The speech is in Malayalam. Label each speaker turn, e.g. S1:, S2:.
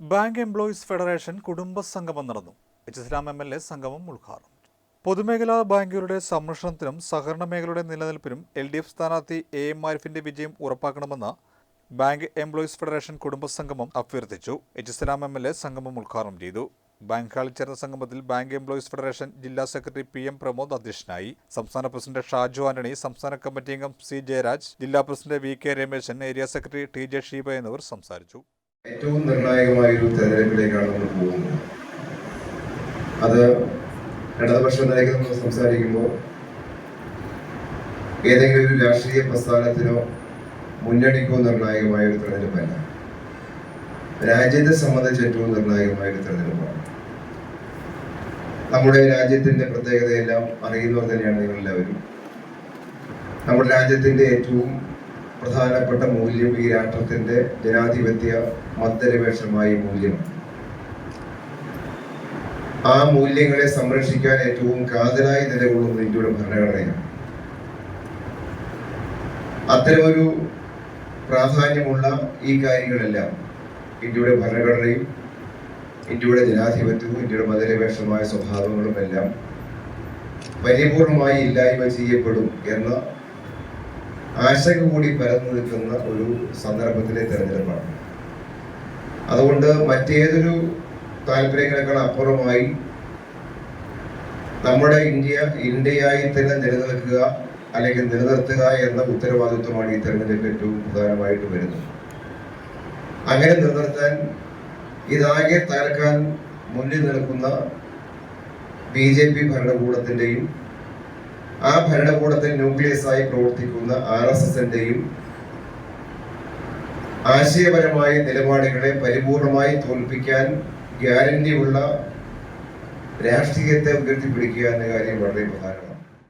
S1: ബാങ്ക് എംപ്ലോയീസ് ഫെഡറേഷൻ കുടുംബ സംഗമം നടന്നു. H Islam M L A സംഗമം ഉദ്ഘാടനം. പൊതുമേഖലാ ബാങ്കുകളുടെ സംരക്ഷണത്തിനും സഹകരണ മേഖലയുടെ നിലനിൽപ്പിനും എൽ ഡി എഫ് സ്ഥാനാർത്ഥി എ എം ആരിഫിന്റെ വിജയം ഉറപ്പാക്കണമെന്ന് ബാങ്ക് എംപ്ലോയീസ് ഫെഡറേഷൻ കുടുംബ സംഗമം അഭ്യർത്ഥിച്ചു. H Islam M L A സംഗമം ഉദ്ഘാടനം ചെയ്തു. ബാങ്ക് ഹാളിൽ ചേർന്ന സംഗമത്തിൽ ബാങ്ക് എംപ്ലോയീസ് ഫെഡറേഷൻ ജില്ലാ സെക്രട്ടറി പി എം പ്രമോദ് അധ്യക്ഷനായി. സംസ്ഥാന പ്രസിഡന്റ് ഷാജു ആന്റണി സംസ്ഥാന കമ്മിറ്റി അംഗം സി ജയരാജ് ജില്ലാ president V K Rameshan area secretary T J Sheeba എന്നിവർ സംസാരിച്ചു.
S2: ഏറ്റവും നിർണായകമായ ഒരു തെരഞ്ഞെടുപ്പിലേക്കാണ് നമ്മൾ പോകുന്നത്. അത് ഇടതുപക്ഷ നിലയ്ക്ക് നമ്മൾ സംസാരിക്കുമ്പോൾ ഏതെങ്കിലും ഒരു രാഷ്ട്രീയ പ്രസ്ഥാനത്തിനോ മുന്നണിക്കോ നിർണായകമായ ഒരു തെരഞ്ഞെടുപ്പല്ല. രാജ്യത്തെ സംബന്ധിച്ച് ഏറ്റവും നിർണായകമായ ഒരു തെരഞ്ഞെടുപ്പാണ്. നമ്മുടെ രാജ്യത്തിന്റെ പ്രത്യേകതയെല്ലാം അറിയുന്നവർ തന്നെയാണ് നിങ്ങളെല്ലാവരും. നമ്മുടെ രാജ്യത്തിന്റെ ഏറ്റവും പ്രധാനപ്പെട്ട മൂല്യം ഈ രാഷ്ട്രത്തിന്റെ ജനാധിപത്യ മദ്ദരവേഷമായ മൂല്യം. ആ മൂല്യങ്ങളെ സംരക്ഷിക്കാൻ ഏറ്റവും കാതലായി നിലകൊള്ളുന്നത് ഇന്ത്യയുടെ ഭരണഘടനയാണ്. അത്തരമൊരു പ്രാധാന്യമുള്ള ഈ കാര്യങ്ങളെല്ലാം ഇന്ത്യയുടെ ഭരണഘടനയും ഇന്ത്യയുടെ ജനാധിപത്യവും ഇന്ത്യയുടെ മതനിരപേക്ഷമായ സ്വഭാവങ്ങളും എല്ലാം പരിപൂർണമായി ഇല്ലായ്മ ചെയ്യപ്പെടും എന്ന ആശങ്ക കൂടി പരന്നു നിൽക്കുന്ന ഒരു സന്ദർഭത്തിലെ തെരഞ്ഞെടുപ്പാണ്. അതുകൊണ്ട് മറ്റേതൊരു താല്പര്യങ്ങളെക്കാൾ അപ്പുറമായി നമ്മുടെ ഇന്ത്യ ഇന്ത്യയായി തന്നെ നിലനിൽക്കുക അല്ലെങ്കിൽ നിലനിർത്തുക എന്ന ഉത്തരവാദിത്വമാണ് ഈ തെരഞ്ഞെടുപ്പ് ഏറ്റവും പ്രധാനമായിട്ട് വരുന്നത്. അങ്ങനെ നിലനിർത്താൻ ഇതാകെ തകർക്കാൻ മുന്നിൽ നിൽക്കുന്ന ബി ജെ പി ഭരണകൂടത്തിന്റെയും ആ ഭരണകൂടത്തിൽ ന്യൂക്ലിയസ് ആയി പ്രവർത്തിക്കുന്ന ആർ എസ് എസിന്റെയും ആശയപരമായ നിലപാടുകളെ പരിപൂർണമായി തോൽപ്പിക്കാൻ ഗ്യാരണ്ടിയുള്ള രാഷ്ട്രീയത്തെ ഉയർത്തിപ്പിടിക്കുക എന്ന കാര്യം വളരെ പ്രധാനമാണ്.